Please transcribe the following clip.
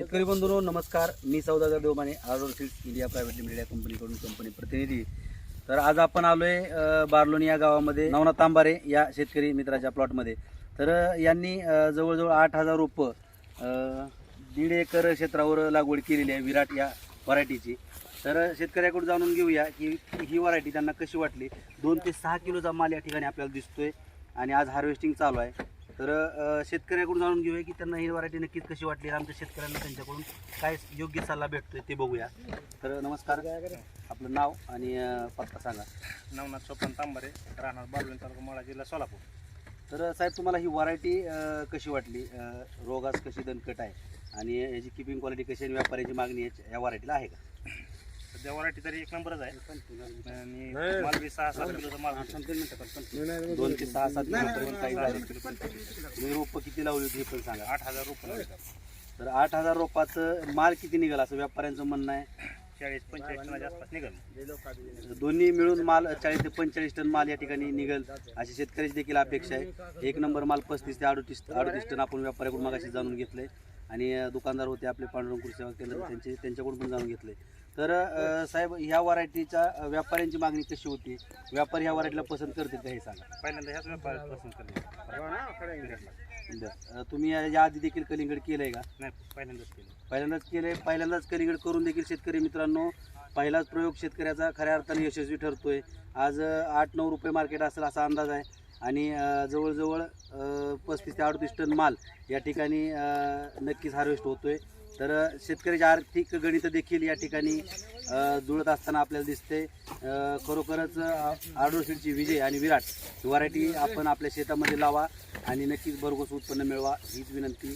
शेतकरी बंधूंनो नमस्कार. मी सौदागर देवमाने आरोर सीड्स इंडिया प्रायव्हेट लिमिटेड या कंपनीकडून कंपनी प्रतिनिधी. तर आज आपण आलोय आहे बार्लोनी या गावामध्ये नवनाथ तांबारे या शेतकरी मित्राच्या प्लॉटमध्ये. तर यांनी जवळजवळ आठ हजार रोपं दीड एकर क्षेत्रावर लागवड केलेली आहे विराट या व्हरायटीची. तर शेतकऱ्याकडून जाणून घेऊया की ही व्हरायटी त्यांना कशी वाटली? दोन ते सहा किलोचा माल या ठिकाणी आपल्याला दिसतोय आणि आज हार्वेस्टिंग चालू आहे. तर शेतकऱ्याकडून जाणून घेऊया की त्यांना ही व्हरायटी नक्कीच कशी वाटली आमच्या शेतकऱ्यांना त्यांच्याकडून काय योग्य सल्ला भेटतोय ते बघूया. तर नमस्कार आपलं नाव आणि पत्ता सांगा. नवनाथ सोपान तांबारे राहणार बालवण तालुका माळा जिल्हा सोलापूर. तर साहेब तुम्हाला ही व्हरायटी कशी वाटली? रोगास कशी दणकट आहे? आणि याची किपिंग क्वालिटी कशी आणि व्यापाऱ्याची मागणी या व्हरायटीला आहे का? सध्या तरी एक नंबरच आहे. आणि माल बी सहा सात किलोचा माल. दोन ते सहा सात किलोपर्यंत काही झाले तुम्ही रोपं किती लावली होती हे पण सांगा. आठ हजार रुपये लावले. तर आठ हजार रोपाचं माल किती निघाल असं व्यापाऱ्यांचं म्हणणं आहे. चाळीस पंचेचाळीस टनाच्या आसपास निघाल. दोन्ही मिळून माल चाळीस ते पंचेचाळीस टन माल या ठिकाणी निघेल. अशी शेतकऱ्याची देखील अपेक्षा आहे. एक नंबर माल पस्तीस ते अडतीस अडतीस टन आपण व्यापाऱ्याकडून मागाशी जाणून घेतलंय. आणि अं, दुकानदार होते आपले पांडुरंग कृषी सेवा केंद्र त्यांचे त्यांच्याकडून पण जाणून घेतलंय. तर साहेब ह्या व्हरायटीच्या व्यापाऱ्यांची मागणी कशी होती? व्यापारी ह्या व्हरायटीला पसंत करतील का हे सांगा. पहिल्यांदा ह्याच व्यापारात पसंत केले बरं. अं, तुम्ही या- आधी देखील कलिंगड केलंय का? नाही पहिल्यांदाच केलं पहिल्यांदाच केले पहिल्यांदाच कलिंगड करून देखील शेतकरी मित्रांनो पहिलाच प्रयोग शेतकऱ्याचा खऱ्या अर्थाने यशस्वी ठरतोय. आज आठ नऊ रुपये मार्केट असेल असा अंदाज आहे. आणि जवळजवळ पस्तीस ते अडतीस टन माल या ठिकाणी नक्कीच हार्वेस्ट होतोय. तर शेतकऱ्याचे शेतकऱ्याची आर्थिक गणित देखील या ठिकाणी जुळत असताना आपल्याला दिसते. खरोखरच आडोशीची विजय आणि विराट व्हरायटी आपण आपल्या शेतामध्ये लावा आणि नक्कीच भरघोस उत्पन्न मिळवा. हीच विनंती.